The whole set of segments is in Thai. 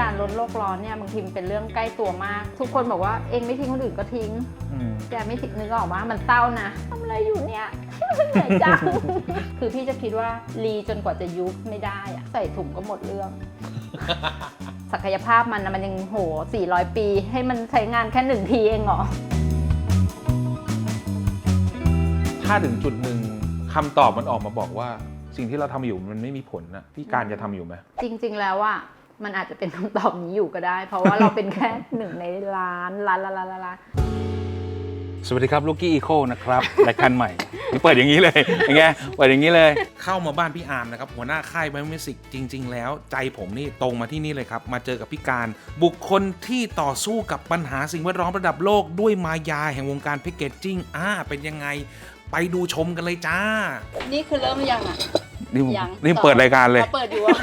การลดโลกร้อนเนี่ยบางทีมันเป็นเรื่องใกล้ตัวมาก ทุกคนบอกว่าเองไม่ทิ้งคนอื่นก็ทิ้งอืมแกไม่ทิ้งนึกออกว่ามันเต้านะทำอะไรอยู่เนี่ยเหนื่อยจัง คือพี่จะคิดว่ารีจนกว่าจะยุบไม่ได้อะใส่ถุงก็หมดเรื่อง ศักยภาพมันนะมันยังโห 400 ปี ให้มันใช้งานแค่หนึ่งทีเองเหรอ ถ้าถึงจุดหนึ่งคำตอบมันออกมาบอกว่าสิ่งที่เราทำอยู่มันไม่มีผลนะพี่การจะทำอยู่ไหมจริง ๆ แล้วอะ มันอาจจะเป็นคำตอบนี้อยู่ก็ได้ เพราะว่าเราเป็นแค่หนึ่งในล้านล้านล้านล้านล้านสวัสดีครับลูกี้อีโคนะครับรายการใหม่นี่เปิดอย่างนี้เลยอย่างเงี้ยเปิดอย่างนี้เลย เข้ามาบ้านพี่อาร์มนะครับ หัวหน้าค่ายไบโอมิสิกจริง ๆ แล้ว ใจผมนี่ตรงมาที่นี่เลยครับ มาเจอกับพี่การ บุคคลที่ต่อสู้กับปัญหาสิ่งแวดล้อมระดับโลกด้วยมายาแห่งวงการแพคเกจจิ้งอ่าเป็นยังไง ไปดูชมกันเลยจ้า นี่คือเริ่มยังอะนี่ผมยังนี่เปิดรายการเลย เปิดอยู่อะ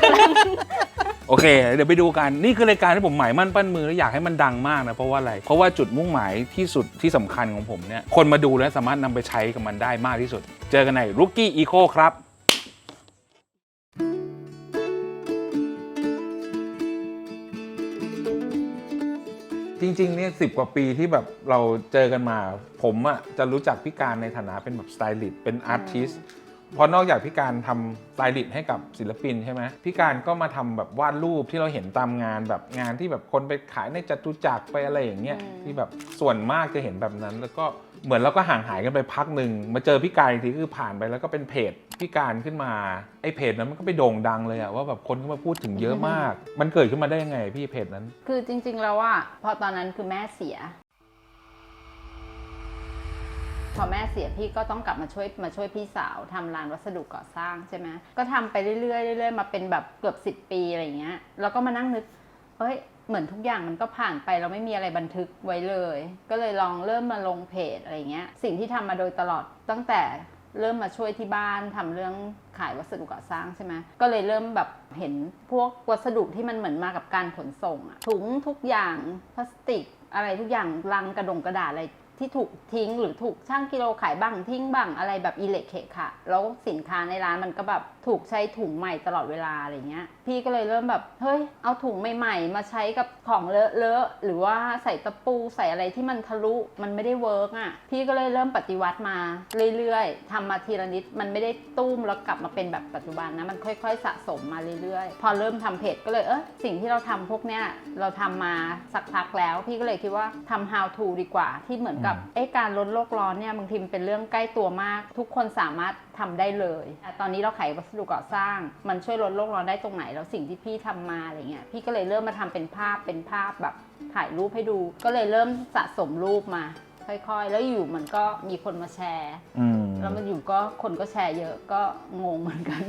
โอเค เดี๋ยวไปดูกัน นี่คือรายการที่ผมหมายมั่นปั้นมือและอยากให้มันดังมากนะ เพราะว่าอะไร เพราะว่าจุดมุ่งหมายที่สุดที่สำคัญของผมเนี่ย คนมาดูและสามารถนำไปใช้กับมันได้มากที่สุด เจอกันใน Rookie Eco ครับจริงๆ เนี่ยสิกว่าปีที่แบบเราเจอกันมา ผมอะจะรู้จักพี่การในฐานะเป็นแบบสไตลิสต์เป็นอาร์ติสต์ เพราะนอกจากพี่การทำสไตลิสต์ให้กับศิลปินใช่ไหมพี่การก็มาทำแบบวาดรูปที่เราเห็นตามงานแบบงานที่แบบคนไปขายในจตุจักรไปอะไรอย่างเงี้ยอืมที่แบบส่วนมากจะเห็นแบบนั้น แล้วก็เหมือนเราก็ห่างหายกันไปพักหนึ่งมาเจอพี่การอีกทีคือผ่านไปแล้วก็เป็นเพจพี่การขึ้นมาไอ้เพจนั้นมันก็ไปโด่งดังเลยอะว่าแบบคนก็มาพูดถึงเยอะมาก มันเกิดขึ้นมาได้ยังไงพี่เพจนั้น คือจริง ๆ แล้วอะพอตอนนั้นคือแม่เสีย พอแม่เสียพี่ก็ต้องกลับมาช่วยมาช่วยพี่สาวทำร้านวัสดุก่อสร้างใช่ไหมก็ทำไปเรื่อยๆเรื่อยๆมาเป็นแบบเกือบสิบปีอะไรเงี้ยแล้วก็มานั่งนึกเฮ้ยเหมือนทุกอย่างมันก็ผ่านไปเราไม่มีอะไรบันทึกไว้เลย ก็เลยลองเริ่มมาลงเพจอะไรเงี้ยสิ่งที่ทำมาโดยตลอดตั้งแต่เริ่มมาช่วยที่บ้านทำเรื่องขายวัสดุก่อสร้างใช่ไหมก็เลยเริ่มแบบเห็นพวกวัสดุที่มันเหมือนมากับการขนส่งอะถุงทุกอย่างพลาสติกอะไรทุกอย่างลังกระดงกระดาษอะไร ที่ถูกทิ้งหรือถูกช่างกิโลขายบ้างทิ้งบ้างอะไรแบบอิเล็กเคค่ะ แล้วสินค้าในร้านมันก็แบบ ถูกใช้ถุงใหม่ตลอดเวลาอะไรเงี้ย พี่ก็เลยเริ่มแบบเฮ้ยเอาถุงใหม่ๆ มาใช้กับของเลอะๆหรือว่าใส่ตะปูใส่อะไรที่มันทะลุมันไม่ได้เวิร์กอะพี่ก็เลยเริ่มปฏิวัติมาเรื่อยๆทำมาทีละนิดมันไม่ได้ตุ้มแล้วกลับมาเป็นแบบปัจจุบันนะมันค่อยๆ สะสมมาเรื่อยๆ พอเริ่มทำเพจก็เลยเออสิ่งที่เราทำพวกเนี้ยเราทำมาสักพักแล้ว พี่ก็เลยคิดว่าทำ how to ดีกว่า ที่เหมือนกับอืมเอ้การลดโลกร้อนเนี่ยบางทีมันเป็นเรื่องใกล้ตัวมาก ทุกคนสามารถทำได้เลยแต่ตอนนี้เราขายวัสดุก่อสร้าง มันช่วยลดโลกร้อนได้ตรงไหน แล้วสิ่งที่พี่ทำมาอะไรเงี้ยพี่ก็เลยเริ่มมาทำเป็นภาพเป็นภาพแบบถ่ายรูปให้ดู ก็เลยเริ่มสะสมรูปมา ค่อยๆ แล้วอยู่มันก็มีคนมาแชร์อืมแล้วมันอยู่ก็คนก็แชร์เยอะก็งงเหมือนกัน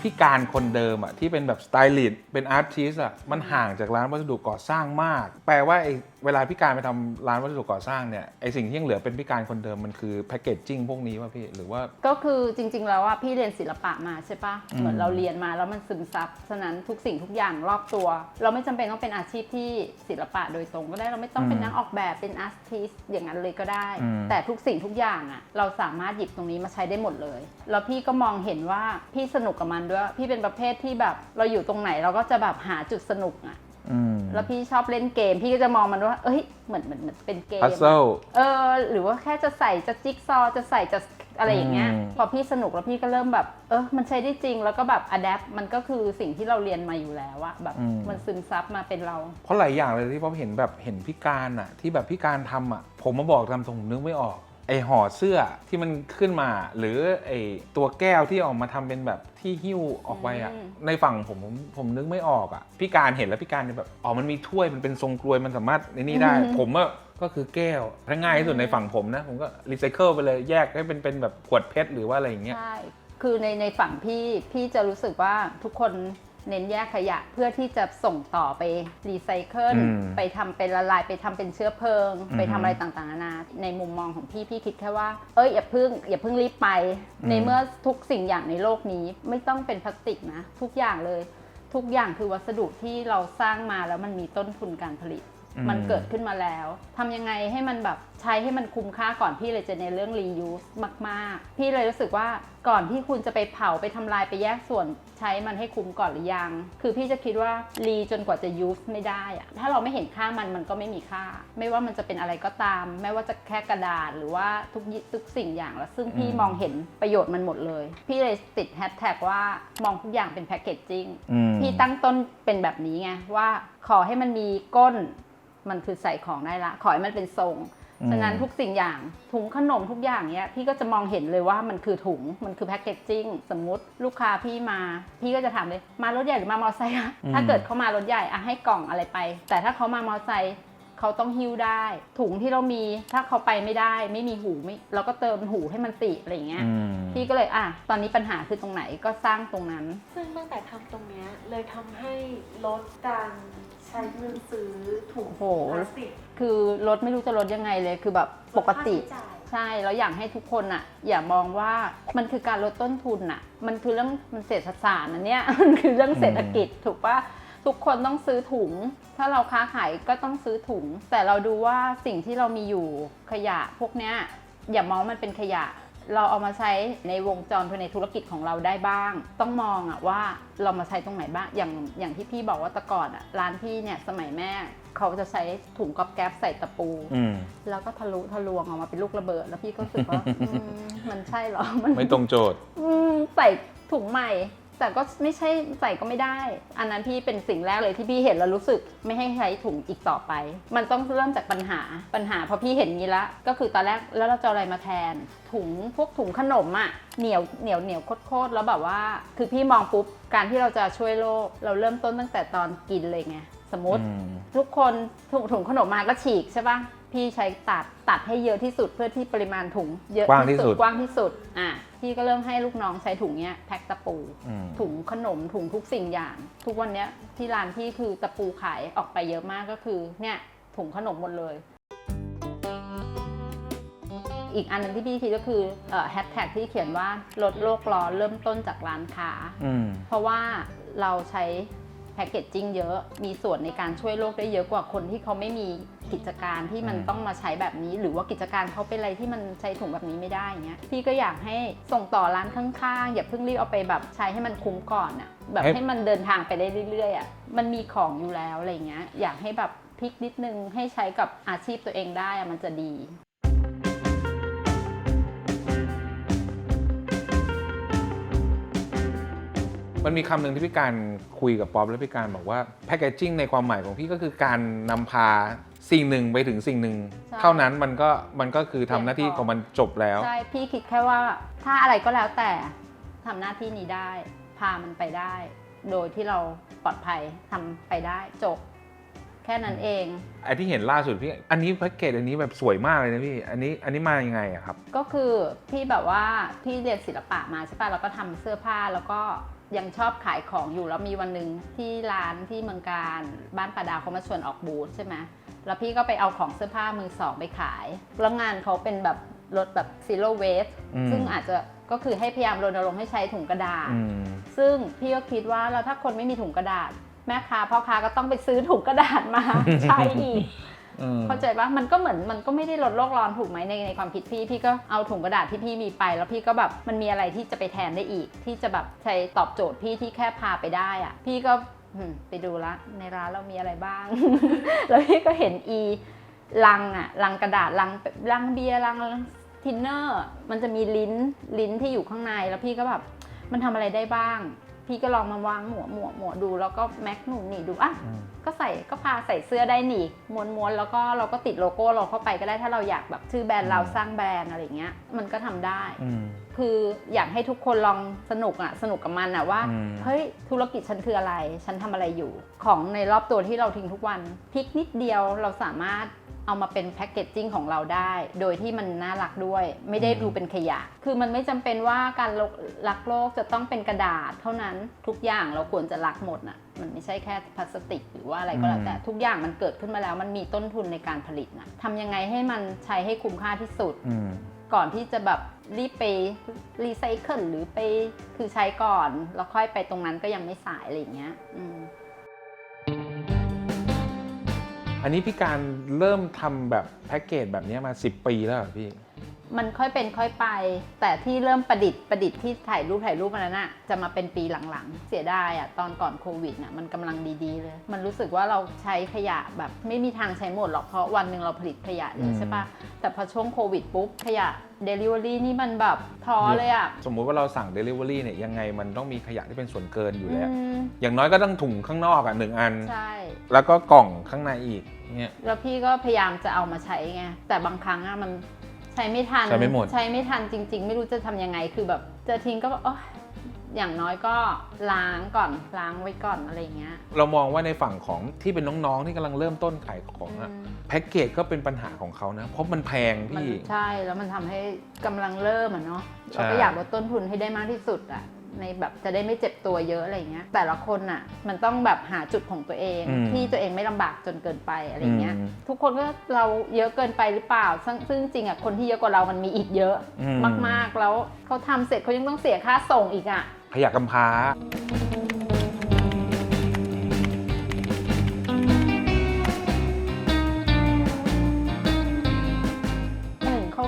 พี่การคนเดิมอะที่เป็นแบบสไตลิสต์เป็นอาร์ติสต์อะมันห่างจากร้านวัสดุก่อสร้างมาก แปลว่าไอ้เวลาพี่การไปทำร้านวัสดุก่อสร้างเนี่ยไอ้สิ่งที่ยังเหลือเป็นพี่การคนเดิมมันคือแพคเกจจิ้งพวกนี้ป่ะพี่หรือว่าก็คือจริง ๆ แล้วว่าพี่เรียนศิลปะมาใช่ปะอืมเหมือนเราเรียนมาแล้วมันซึมซับฉะนั้นทุกสิ่งทุกอย่างรอบตัว เราไม่จำเป็นต้องเป็นอาชีพที่ศิลปะโดยตรงก็ได้เราไม่ต้องเป็นนักออกแบบเป็นอาร์ติสอย่างนั้นเลยก็ได้อืมแต่ทุกสิ่งทุกอย่างอะเราสามารถหยิบตรงนี้มาใช้ได้หมดเลยแล้วพี่ก็มองเห็นว่าพี่สนุกกับมันด้วย พี่เป็นประเภทที่แบบเราอยู่ตรงไหนเราก็จะแบบหาจุดสนุกอะ อืมแล้วพี่ชอบเล่นเกม พี่ก็จะมองมันว่า เอ้ย เหมือนเหมือนเหมือนเป็นเกมพัซอะเซิล เออ หรือว่าแค่จะใส่จะจิ๊กซอว์จะใส่จะอะไรอย่างเงี้ย อืม พอพี่สนุกแล้วพี่ก็เริ่มแบบ เออ มันใช้ได้จริง แล้วก็แบบอัดแอปมันก็คือสิ่งที่เราเรียนมาอยู่แล้วอะแบบ มันซึมซับมาเป็นเรา เพราะหลายอย่างเลยที่ผมเห็นแบบเห็นพี่การอะที่แบบพี่การทำอะผมมาบอกตามตรงผมนึกไม่ออก ไอห่อเสื้อที่มันขึ้นมา หรือไอตัวแก้วที่ออกมาทำเป็นแบบที่หิ้วออกไปอะอืม ในฝั่งผมผมผมนึกไม่ออกอะพี่การเห็นแล้วพี่การเนี่ยแบบอ๋อมันมีถ้วยมันเป็นทรงกลวยมันสามารถในนี้ได้ ผมอะก็คือแก้วถ้าง่ายที่สุดในฝั่งผมนะ ผมก็รีไซเคิลไปเลยแยกให้เป็นเป็นแบบขวดเพชรหรือว่าอะไรอย่างเงี้ย ใช่ คือในในฝั่งพี่ พี่จะรู้สึกว่าทุกคน เน้นแยกขยะเพื่อที่จะส่งต่อไปรีไซเคิลอืมไปทำเป็นละลายไปทำเป็นเชื้อเพลิง อือฮึไปทำอะไรต่างๆนานาในมุมมองของพี่พี่คิดแค่ว่าเอ้ยอย่าเพิ่งอย่าเพิ่งรีบไป อืม ในเมื่อทุกสิ่งอย่างในโลกนี้ไม่ต้องเป็นพลาสติกนะ ทุกอย่างเลย ทุกอย่างคือวัสดุที่เราสร้างมาแล้วมันมีต้นทุนการผลิตอื มมันเกิดขึ้นมาแล้วทำยังไงให้มันแบบใช้ให้มันคุ้มค่าก่อนพี่เลยจะในนเรื่อง reuse มากๆ พี่เลยรู้สึกว่าก่อนที่คุณจะไปเผาไปทำลายไปแยกส่วนใช้มันให้คุ้มก่อนหรือยัง คือพี่จะคิดว่า รีจนกว่าจะ use ไม่ได้อะถ้าเราไม่เห็นค่ามันมันก็ไม่มีค่า ไม่ว่ามันจะเป็นอะไรก็ตาม ไม่ว่าจะแค่กระดาษหรือว่าทุกยิทุกสิ่งอย่างแล้ว ซึ่งพี่อืมมองเห็นประโยชน์มันหมดเลย พี่เลยติดแฮชแท็กว่ามองทุกอย่างเป็นแพคเกจจิ้งอืมพี่ตั้งต้นเป็นแบบนี้ไงว่าขอให้มันมีก้น มันคือใส่ของได้ละ ขอให้มันเป็นทรงอืมฉะนั้นทุกสิ่งอย่างถุงขนมทุกอย่างเนี้ยพี่ก็จะมองเห็นเลยว่ามันคือถุงมันคือแพคเกจจิ้งสมมุติลูกค้าพี่มา พี่ก็จะถามเลยมารถใหญ่หรือมามอไซค์อะถ้าเกิดเขามารถใหญ่อะให้กล่องอะไรไป แต่ถ้าเขามามอไซค์เขาต้องหิ้วได้ ถุงที่เรามีถ้าเขาไปไม่ได้ ไม่มีหูไม่เราก็เติมหูให้มันติอะไรอย่างเงี้ยอืมพี่ก็เลยอะตอนนี้ปัญหาคือตรงไหนก็สร้างตรงนั้น ซึ่งตั้งแต่ทำตรงเนี้ยเลยทำให้ลดการใช้เงินซื้อถุงโอ้โห พลาสติกคือลดไม่รู้จะลดยังไงเลยคือแบบปกติลดค่าใช้จ่ายใช่แล้วอยากให้ทุกคนอะอย่ามองว่ามันคือการลดต้นทุนอะมันคือเรื่องมันเศรษฐศาสตร์นะเนี่ย มันคือเรื่องเศรษฐกิจถูกปะทุกคนต้องซื้อถุง ถ้าเราค้าขายก็ต้องซื้อถุง แต่เราดูว่าสิ่งที่เรามีอยู่ขยะพวกเนี้ยอย่ามองมันเป็นขยะ เราเอามาใช้ในวงจรภายในธุรกิจของเราได้บ้าง ต้องมองอะว่าเรามาใช้ตรงไหนบ้าง อย่างอย่างที่พี่บอกว่าแต่ก่อนอะร้านพี่เนี่ยสมัยแม่เขาจะใช้ถุงก๊อบแก๊บใส่ตะปู อืมแล้วก็ทะลุทะลวงออกมาเป็นลูกระเบิด แล้วพี่ก็รู้สึกว่า อืมมันใช่เหรอ มันไม่ตรงโจทย์ อืมใส่ถุงใหม่ แต่ก็ไม่ใช่ใส่ก็ไม่ได้ อันนั้นพี่เป็นสิ่งแรกเลยที่พี่เห็นแล้วรู้สึกไม่ให้ใช้ถุงอีกต่อไป มันต้องเริ่มจากปัญหาปัญหาพอพี่เห็นงี้ละ ก็คือตอนแรกแล้วเราจะเอาอะไรมาแทน ถุงพวกถุงขนมอะเหนียวเหนียวเหนียวโคตรๆแล้วแบบว่า คือพี่มองปุ๊บการที่เราจะช่วยโลก เราเริ่มต้นตั้งแต่ตอนกินเลยไงสมมติอืมทุกคนถุงถุงขนมมาก็ฉีกใช่ปะพี่ใช้ตัดตัดให้เยอะที่สุดเพื่อที่ปริมาณถุงเยอะกว้างที่สุดกว้างที่สุดอะ พี่ก็เริ่มให้ลูกน้องใช้ถุงเนี้ยแพ็คตะปู อืม ถุงขนมถุงทุกสิ่งอย่าง ทุกวันเนี้ยที่ร้านพี่คือตะปูขายออกไปเยอะมากก็คือเนี่ยถุงขนมหมดเลย อีกอันหนึงที่พี่คิดก็คือแฮชแท็กที่เขียนว่าลดโลกร้อนเริ่มต้นจากร้านค้า อืม เพราะว่าเราใช้ แพคเกจจิ้งเยอะ มีส่วนในการช่วยโลกได้เยอะกว่าคนที่เขาไม่มีกิจการที่มันอืมต้องมาใช้แบบนี้ หรือว่ากิจการเขาเป็นอะไรที่มันใช้ถุงแบบนี้ไม่ได้เงี้ยพี่ก็อยากให้ส่งต่อร้านข้างๆ อย่าเพิ่งรีบเอาไปแบบใช้ให้มันคุ้มก่อนอะแบบให้มันเดินทางไปได้เรื่อยๆอะมันมีของอยู่แล้วอะไรเงี้ยอยากให้แบบพลิกนิดนึงให้ใช้กับอาชีพตัวเองได้อะมันจะดี มันมีคำหนึ่งที่พี่การคุยกับป๊อปแล้วพี่การบอกว่าแพคเกจจิ้งในความหมายของพี่ก็คือการนำพาสิ่งหนึ่งไปถึงสิ่งหนึ่ง ใช่ เท่านั้นมันก็มันก็คือทำหน้าที่ของมันจบแล้ว ใช่พี่คิดแค่ว่าถ้าอะไรก็แล้วแต่ทำหน้าที่นี้ได้ พามันไปได้ โดยที่เราปลอดภัยทำไปได้จบ แค่นั้นเอง ไอที่เห็นล่าสุดพี่ อันนี้แพ็กเกจอันนี้แบบสวยมากเลยนะพี่ อันนี้อันนี้มายังไงอะครับ ก็คือพี่แบบว่าพี่เรียนศิลปะมาใช่ปะแล้วก็ทำเสื้อผ้าแล้วก็ ยังชอบขายของอยู่แล้วมีวันหนึ่งที่ร้านที่เมืองการบ้านปาดาวเขามาชวนออกบูธใช่ไหมแล้วพี่ก็ไปเอาของเสื้อผ้ามือสองไปขายแล้วงานเขาเป็นแบบรถแบบ zero waste อืมซึ่งอาจจะก็คือให้พยายามรณรงค์ให้ใช้ถุงกระดาษอืมซึ่งพี่ก็คิดว่าเราถ้าคนไม่มีถุงกระดาษ แม่ค้าพ่อค้าก็ต้องไปซื้อถุงกระดาษมาใช้อีกอืม เข้าใจปะมันก็เหมือนมันก็ไม่ได้ลดโลกร้อนถูกไหมในในความคิดพี่พี่ก็เอาถุงกระดาษที่พี่มีไป แล้วพี่ก็แบบมันมีอะไรที่จะไปแทนได้อีก ที่จะแบบใช้ตอบโจทย์พี่ที่แค่พาไปได้อะพี่ก็ไปดูละในร้านเรามีอะไรบ้าง แล้วพี่ก็เห็นอีลังอะลังกระดาษลังลังเบียร์ลังทินเนอร์ มันจะมีลิ้นลิ้นที่อยู่ข้างในแล้วพี่ก็แบบมันทำอะไรได้บ้าง พี่ก็ลองมาวางหมวหมวหมวดูแล้วก็แม็กหนุนนี่ดูอะอืม ก็ใส่ก็พาใส่เสื้อได้หนีม้วนม้วนๆแล้วก็เราก็ติดโลโก้เราเข้าไปก็ได้ถ้าเราอยากแบบชื่อแบรนด์เราอืมสร้างแบรนด์อะไรเงี้ยมันก็ทำได้ อืม คืออยากให้ทุกคนลองสนุกอะสนุกกับมันอะว่า อืม เฮ้ย ธุรกิจฉันคืออะไร ฉันทำอะไรอยู่ ของในรอบตัวที่เราทิ้งทุกวันพลิกนิดเดียวเราสามารถ เอามาเป็นแพคเกจจิ้งของเราได้ โดยที่มันน่ารักด้วย ไม่ได้ดูเป็นขยะ คือมันไม่จำเป็นว่าการรักโลกจะต้องเป็นกระดาษ เท่านั้นทุกอย่างเราควรจะรักหมดน่ะ มันไม่ใช่แค่พลาสติก หรือว่าอะไรก็แล้วแต่ทุกอย่างมันเกิดขึ้นมาแล้ว มันมีต้นทุนในการผลิตนะทำยังไงให้มันใช้ให้คุ้มค่าที่สุดอืมก่อนที่จะแบบรีบไปรีไซเคิลหรือไปคือใช้ก่อน แล้วค่อยไปตรงนั้นก็ยังไม่สายอะไรอย่างเงี้ย อันนี้พี่การเริ่มทำแบบแพ็กเกจแบบนี้มา 10 ปีแล้วเหรอพี่ มันค่อยเป็นค่อยไป แต่ที่เริ่มประดิษฐ์ประดิษฐ์ที่ถ่ายรูปถ่ายรูปมานั้นน่ะจะมาเป็นปีหลังๆ เสียดายอะตอนก่อนโควิดน่ะมันกำลังดีๆเลย มันรู้สึกว่าเราใช้ขยะแบบไม่มีทางใช้หมดหรอกเพราะวันหนึ่งเราผลิตขยะเยอือะมใช่ปะแต่พอช่วงโควิดปุ๊บขยะเดลิเวอรี่นี่มันแบบท้อเลยอะสมมุติว่าเราสั่ง Delivery เนี่ยยังไงมันต้องมีขยะที่เป็นส่วนเกินอยู่แล้วอืมอย่างน้อยก็ต้องถุงข้างนอกอะหนึ่งอัน ใช่ แล้วก็กล่องข้างในอีกเนี่ยแล้วพี่ก็พยายามจะเอามาใช้ไงแต่บางครั้งอะมัน ใช้ไม่ทันใช้ไม่หมด ใช้ไม่ทันจริง ๆ ไม่รู้จะทำยังไงคือแบบจะทิ้งก็แบบโอ๊ยอย่างน้อยก็ล้างก่อนล้างไว้ก่อนอะไรอย่างเงี้ย เรามองว่าในฝั่งของที่เป็นน้องๆที่กำลังเริ่มต้นขายของอะอืมแพ็กเกจก็เป็นปัญหาของเขานะ เพราะมันแพงมันพี่ ใช่แล้วมันทำให้กำลังเริ่มอะเนาะใช่เราก็อยากลดต้นทุนให้ได้มากที่สุดอะ ในแบบจะได้ไม่เจ็บตัวเยอะอะไรอย่างเงี้ยแต่ละคนอะมันต้องแบบหาจุดของตัวเอง อืมที่ตัวเองไม่ลำบากจนเกินไปอะไรเงี้ยอืมทุกคนก็เราเยอะเกินไปหรือเปล่า ซึ่งซึ่งจริงอะคนที่เยอะกว่าเรามันมีอีกเยอะอืม มากๆแล้วเขาทำเสร็จเขายังต้องเสียค่าส่งอีกอะขยะกำพร้าหนึ่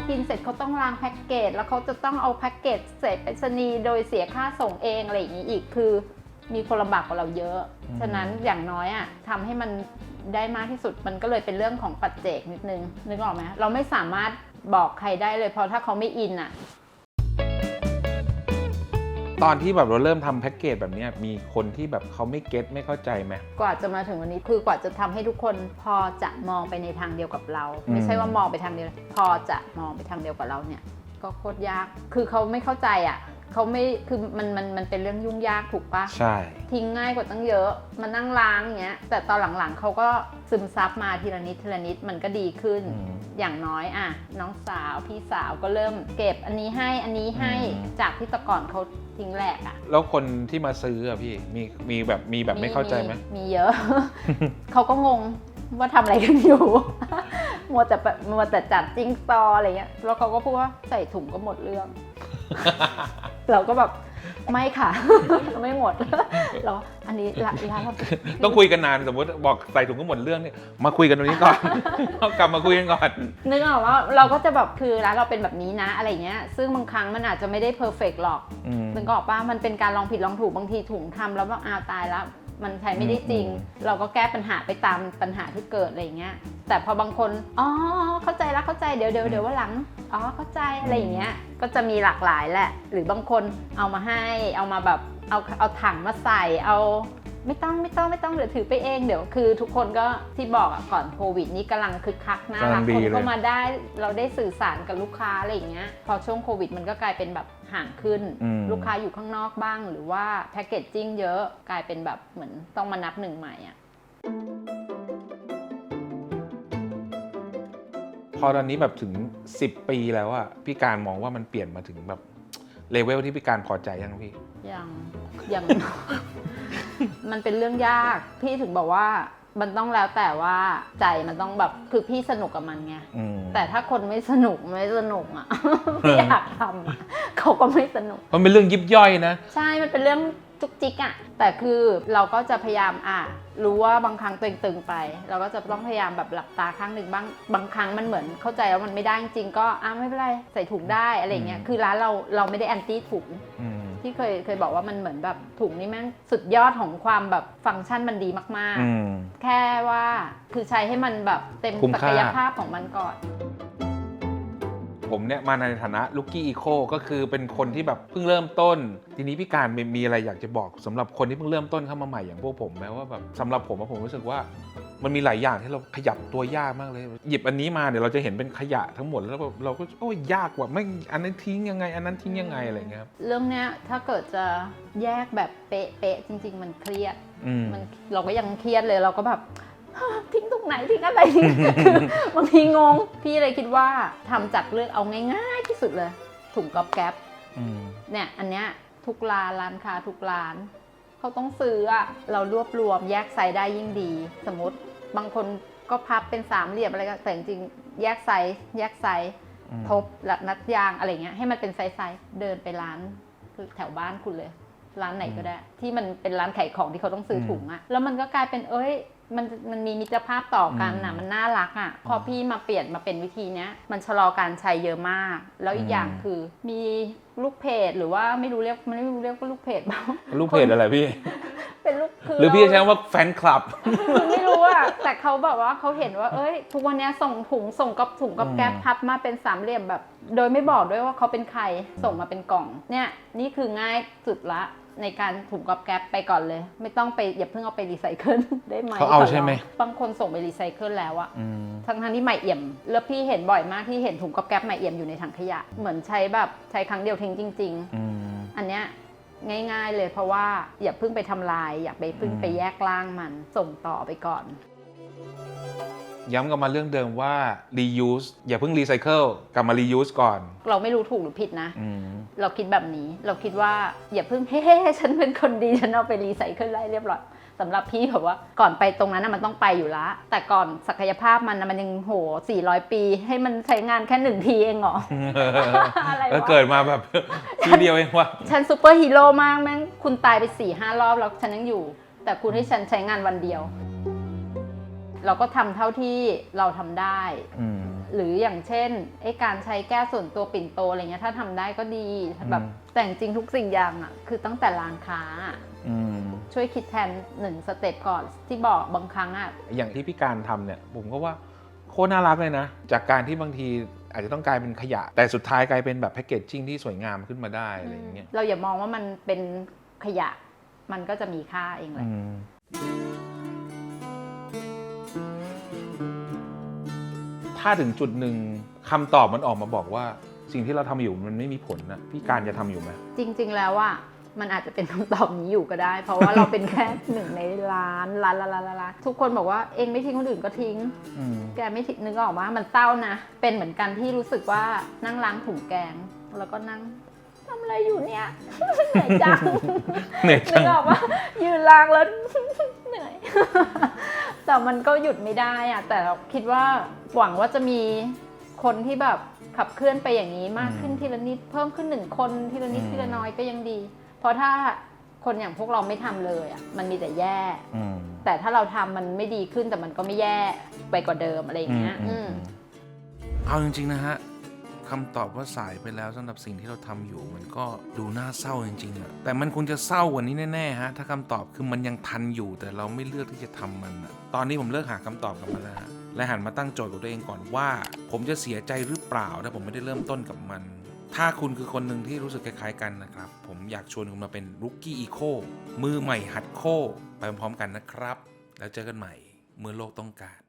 กินเสร็จเขาต้องล้างแพ็กเกจแล้วเขาจะต้องเอาแพ็กเกจเสร็จไปรษณีย์โดยเสียค่าส่งเองอะไรอย่างนี้อีกคือ มีคนลำบากกว่าเราเยอะอืมฉะนั้นอย่างน้อยอะทำให้มันได้มากที่สุดมันก็เลยเป็นเรื่องของปัจเจกนิดนึงนึกออกไหมเราไม่สามารถบอกใครได้เลยเพราะถ้าเขาไม่อินอะ ตอนที่แบบเราเริ่มทำแพ็กเกจแบบเนี้ยมีคนที่แบบเขาไม่เก็ตไม่เข้าใจไหม กว่าจะมาถึงวันนี้คือกว่าจะทำให้ทุกคนพอจะมองไปในทางเดียวกับเรา อืม ไม่ใช่ว่ามองไปทางเดียว พอจะมองไปทางเดียวกับเราเนี่ย ก็โคตรยาก คือเขาไม่เข้าใจอะ เขาไม่คือมันมันมันเป็นเรื่องยุ่งยากถูกปะใช่ ทิ้งง่ายกว่าตั้งเยอะมานั่งล้างอย่างเงี้ย แต่ตอนหลังๆเขาก็ซึมซับมาทีละนิดทีละนิดมันก็ดีขึ้น อืม อย่างน้อยอะน้องสาวพี่สาวก็เริ่มเก็บอันนี้ให้อันนี้ให้อืมจากที่แต่ก่อนเขาทิ้งแหลกอะ แล้วคนที่มาซื้ออะพี่มีมีแบบมีแบบไม่เข้าใจไหม มีเยอะ เขาก็งงว่าทำอะไรกันอยู่ มัวแต่แบบมัวแต่จัดจิ้งซออะไรเงี้ย แล้วเขาก็พูดว่าใส่ถุงก็หมดเรื่อง เราก็แบบไม่ค่ะ ไม่หมดเราอันนี้ร้านร้านเราต้องคุยกันนานสมมติบอกใส่ถุงก็หมดเรื่องเนี่ยมาคุยกันตรงนี้ก่อนเอากลับมาคุยกันก่อนนึกออกว่าเราก็จะแบบคือร้านเราเป็นแบบนี้นะอะไรเงี้ย ซึ่งบางครั้งมันอาจจะไม่ได้เพอร์เฟกหรอกอืมนึกออกป่ะมันเป็นการลองผิดลองถูกบางทีถุงทำแล้วว่าอ้าวตายแล้ว มันใช้ไม่ได้จริงอืมเราก็แก้ปัญหาไปตามปัญหาที่เกิดอะไรอย่างเงี้ย แต่พอบางคน อ๋อ เข้าใจแล้วเข้าใจเดี๋ยวเดี๋ยวเดี๋ยวว่าหลัง อ๋อ เข้าใจอะไรอย่างเงี้ย ก็จะมีหลากหลายแหละ หรือบางคนเอามาให้ เอามาแบบ เอาเอาถังมาใส่ เอาไม่ต้องไม่ต้องไม่ต้องเดี๋ยวถือไปเองเดี๋ยวคือทุกคนก็ที่บอกอะก่อนโควิดนี้กำลังคึกคักน่ารักกำลังดีคนเลยเข้ามาได้เราได้สื่อสารกับลูกค้าอะไรอย่างเงี้ยพอช่วงโควิดมันก็กลายเป็นแบบ ห่างขึ้น อืม ลูกค้าอยู่ข้างนอกบ้าง หรือว่าแพคเกจจิ้งเยอะกลายเป็นแบบเหมือนต้องมานับหนึ่งใหม่อะพอตอนนี้แบบถึง 10 ปีแล้วอะพี่การมองว่ามันเปลี่ยนมาถึงแบบเลเวลที่พี่การพอใจยังพี่ ยังยัง มันเป็นเรื่องยาก พี่ถึงบอกว่า มันต้องแล้วแต่ว่าใจมันต้องแบบคือพี่สนุกกับมันไงอืมแต่ถ้าคนไม่สนุกไม่สนุกอะ ไม่อยากทำอะเขาก็ไม่สนุก มันเป็นเรื่องยิบย่อยนะ ใช่ มันเป็นเรื่องจุกจิกอะแต่คือเราก็จะพยายามอะรู้ว่าบางครั้งตัวเองตึงไป เราก็จะต้องพยายามแบบหลับตาข้างหนึ่งบ้าง บางครั้งมันเหมือนเข้าใจแล้วมันไม่ได้จริงๆก็อะไม่เป็นไรใส่ถุงได้อะไรอย่างเงี้ย อืม คือร้านเราเราไม่ได้แอนตี้ถุง อืม ที่เคยเคยบอกว่ามันเหมือนแบบถุงนี่แม่งสุดยอดของความแบบฟังก์ชันมันดีมากอืม ๆ แค่ว่าคือใช้ให้มันแบบเต็มคุ้มศัค่ากยภาพของมันก่อน ผมเนี่ยมาในฐานะลูกกี้อีโคก็คือเป็นคนที่แบบเพิ่งเริ่มต้น ทีนี้พี่การมีมีอะไรอยากจะบอกสำหรับคนที่เพิ่งเริ่มต้นเข้ามาใหม่อย่างพวกผมไหมว่าแบบสำหรับผมอะผมรู้สึกว่า มันมีหลายอย่างที่เราขยับตัวยากมากเลย หยิบอันนี้มาเดี๋ยวเราจะเห็นเป็นขยะทั้งหมดแล้วแบบเราก็โอ้ยยากกว่าไม่อันนั้นทิ้งยังไง อันนั้นทิ้งยังไงอะไรอย่างเงี้ยครับเรื่องเนี้ยถ้าเกิดจะแยกแบบเป๊ะๆจริง ๆ มันเครียดอืมมันเราก็ยังเครียดเลยเราก็แบบ ทิ้งตรงไหนทิ้งอะไรทิ้งคือบางทีงง พี่เลยคิดว่าทำจากเลือกเอาง่าย ๆ ที่สุดเลย ถุงก๊อบแก๊ปอืมเนี่ยอันเนี้ยทุกร้านร้านค้าทุกร้าน เขาต้องซื้ออะเรารวบรวมแยกไซส์ได้ยิ่งดี สมมติบางคนก็พับเป็นสามเหลี่ยมอะไรก็แต่จริงๆแยกไซส์แยกไซส์อืมทบและนัดยางอะไรเงี้ยให้มันเป็นไซส์ๆเดินไปร้านแถวบ้านคุณเลย ร้านไหนก็ได้ ที่มันเป็นร้านขายของที่เขาต้องซื้อถุงอะแล้วมันก็กลายเป็นเอ้ย มันมันมีมิตรภาพต่อกันน่ะอืมมันน่ารักอะพอพี่มาเปลี่ยนมาเป็นวิธีเนี้ย มันชะลอการใช้เยอะมาก แล้วอีกอย่างอืมคือมีลูกเพจหรือว่าไม่รู้เรียกมันไม่รู้เรียกว่าลูกเพจเปล่าลูกเพจอะไรพี่ เป็นลูกคือหรือพี่จะใช้เาคำว่าแฟนคลับคือไม่รู้อะแต่เขาแบบว่าเขาเห็นว่า เอ้ย ทุกวันเนี้ยส่งถุงส่งกับถุงกับอืมแก๊ปพับมาเป็นสามเหลี่ยมแบบ โดยไม่บอกด้วยว่าเขาเป็นใครส่งมาเป็นกล่อง เนี่ยนี่คือง่ายสุดละ ในการถุงกับแก๊ปไปก่อนเลย ไม่ต้องไปอย่าเพิ่งเอาไปรีไซเคิลได้ไหมเขาเอาใช่ไหมบางคนส่งไปรีไซเคิลแล้วอะอืมทั้งทั้งๆที่ใหม่เอี่ยม แล้วพี่เห็นบ่อยมากที่เห็นถุงกับแก๊ปใหม่เอี่ยมอยู่ในถังขยะ เหมือนใช้แบบใช้ครั้งเดียวทิ้งจริง ๆอืมอันเนี้ยง่าย ๆ เลยเพราะว่าอย่าเพิ่งไปทำลาย อย่าไปเพิ่งอืมไปแยกล่างมันส่งต่อไปก่อน ย้ำกลับมาเรื่องเดิมว่า reuse อย่าเพิ่ง recycle กลับมา reuse ก่อน เราไม่รู้ถูกหรือผิดนะ อืม เราคิดแบบนี้ เราคิดว่าอย่าเพิ่งเฮ้ฉันเป็นคนดีฉันเอาไปรีไซเคิลได้เรียบร้อยสำหรับพี่แบบว่าก่อนไปตรงนั้นนะมันต้องไปอยู่ละ แต่ก่อนศักยภาพมันนะมันยังโห 400 ปี ให้มันใช้งานแค่หนึ่งทีเองเหรอ อะไรวะก็เกิดมาแบบ ทีเดียวเองว่า ฉันซูเปอร์ฮีโร่มากแม่งคุณตายไป4ี่ห้ารอบแล้วฉันยังอยู่ แต่คุณให้ฉันใช้งานวันเดียว เราก็ทำเท่าที่เราทำได้ อืม หรืออย่างเช่นไอ้การใช้แก้วส่วนตัวปิ่นโตอะไรเงี้ยถ้าทำได้ก็ดีแบบอืม แต่จริงๆทุกสิ่งอย่างอะคือตั้งแต่ร้านค้าอะอืม ช่วยคิดแทนหนึ่งสเต็ปก่อนที่บอกบางครั้งอะ อย่างที่พี่การทำเนี่ยผมก็ว่าโคตรน่ารักเลยนะ จากการที่บางทีอาจจะต้องกลายเป็นขยะ แต่สุดท้ายกลายเป็นแบบแพคเกจจิ้งที่สวยงามขึ้นมาได้อะไรอย่างเงี้ยเราอย่ามองว่ามันเป็นขยะ มันก็จะมีค่าเองแหละ อืม ถ้าถึงจุดหนึ่งคำตอบมันออกมาบอกว่า สิ่งที่เราทำอยู่มันไม่มีผลนะพี่การจะทำอยู่ไหม จริง ๆ แล้วอะมันอาจจะเป็นคำตอบนี้อยู่ก็ได้ เพราะว่าเราเป็นแค่หนึ่งในล้านล้านล้านล้านล้านทุกคนบอกว่าเองไม่ทิ้งคนอื่นก็ทิ้ง อืม แกไม่ทิ้งนึกออกมามันเศร้านะ เป็นเหมือนกันที่รู้สึกว่านั่งล้างถุงแกง แล้วก็นั่ง ทำอะไรอยู่เนี่ย เหนื่อยจังเหนื่อยนึจังกออกว่ายืนล้างแล้วเหนื่อย แต่มันก็หยุดไม่ได้อะแต่เราคิดว่าหวังว่าจะมีคนที่แบบขับเคลื่อนไปอย่างนี้มากขึ้นอืมทีละนิดเพิ่มขึ้นหนึ่งคนทีละนิดอืมทีละน้อยก็ยังดี เพราะถ้าคนอย่างพวกเราไม่ทำเลยอะมันมีแต่แย่อืมแต่ถ้าเราทำมันไม่ดีขึ้นแต่มันก็ไม่แย่ไปกว่าเดิมอะไรอย่างเงี้ยอืมอืมเอาจริงๆนะฮะ คำตอบว่าสายไปแล้วสำหรับสิ่งที่เราทำอยู่ มันก็ดูน่าเศร้าจริงๆอะแต่มันคงจะเศร้ากว่านี้แน่ๆฮะถ้าคำตอบคือมันยังทันอยู่แต่เราไม่เลือกที่จะทำมันตอนนี้ผมเลิกหาคำตอบกับมันแล้วและหันมาตั้งโจทย์กับตัวเองก่อนว่า ผมจะเสียใจหรือเปล่าถ้าผมไม่ได้เริ่มต้นกับมัน ถ้าคุณคือคนหนึ่งที่รู้สึกคล้ายๆกันนะครับ ผมอยากชวนคุณมาเป็นรุกกี้อีโคมือใหม่หัดโคไปพร้อมๆกันนะครับ แล้วเจอกันใหม่เมื่อโลกต้องการ